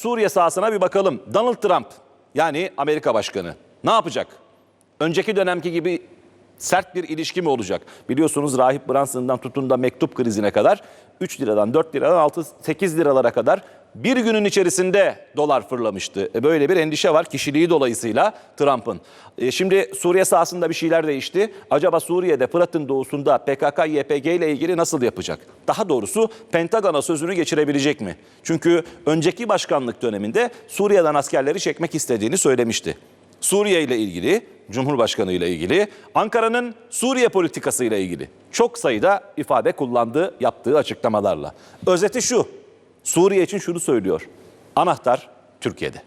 Suriye sahasına bir bakalım. Donald Trump yani Amerika Başkanı ne yapacak? Önceki dönemki gibi sert bir ilişki mi olacak? Biliyorsunuz Rahip Branson'dan tutun da mektup krizine kadar 3 liradan 4 liradan 6 8 liralara kadar bir günün içerisinde dolar fırlamıştı. E böyle bir endişe var kişiliği dolayısıyla Trump'ın. E şimdi Suriye sahasında bir şeyler değişti. Acaba Suriye'de Fırat'ın doğusunda PKK-YPG ile ilgili nasıl yapacak? Daha doğrusu Pentagon'a sözünü geçirebilecek mi? Çünkü önceki başkanlık döneminde Suriye'den askerleri çekmek istediğini söylemişti. Suriye ile ilgili, Cumhurbaşkanı ile ilgili, Ankara'nın Suriye politikası ile ilgili çok sayıda ifade kullandığı, yaptığı açıklamalarla. Özeti şu, Suriye için şunu söylüyor. Anahtar Türkiye'de.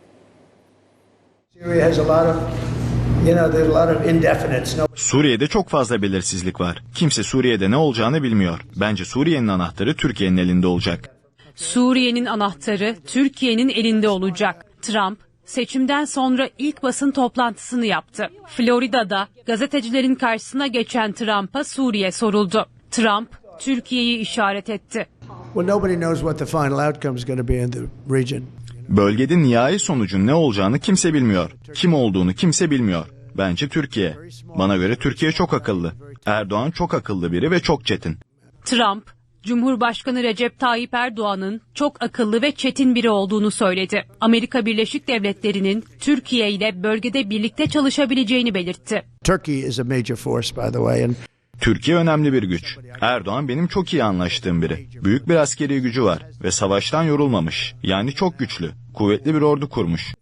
Suriye'de çok fazla belirsizlik var. Kimse Suriye'de ne olacağını bilmiyor. Bence Suriye'nin anahtarı Türkiye'nin elinde olacak. Suriye'nin anahtarı Türkiye'nin elinde olacak. Trump seçimden sonra ilk basın toplantısını yaptı. Florida'da gazetecilerin karşısına geçen Trump'a Suriye soruldu. Trump Türkiye'yi işaret etti. Well, nobody knows what the final outcome is going to be in the region. Bölgede nihai sonucun ne olacağını kimse bilmiyor. Kim olduğunu kimse bilmiyor. Bence Türkiye. Bana göre Türkiye çok akıllı. Erdoğan çok akıllı biri ve çok çetin. Trump, Cumhurbaşkanı Recep Tayyip Erdoğan'ın çok akıllı ve çetin biri olduğunu söyledi. Amerika Birleşik Devletleri'nin Türkiye ile bölgede birlikte çalışabileceğini belirtti. Turkey is a major force, by the way, and Türkiye önemli bir güç. Erdoğan benim çok iyi anlaştığım biri. Büyük bir askeri gücü var ve savaştan yorulmamış. Yani çok güçlü, kuvvetli bir ordu kurmuş.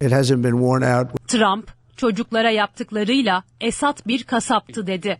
Trump, çocuklara yaptıklarıyla Esad bir kasaptı dedi.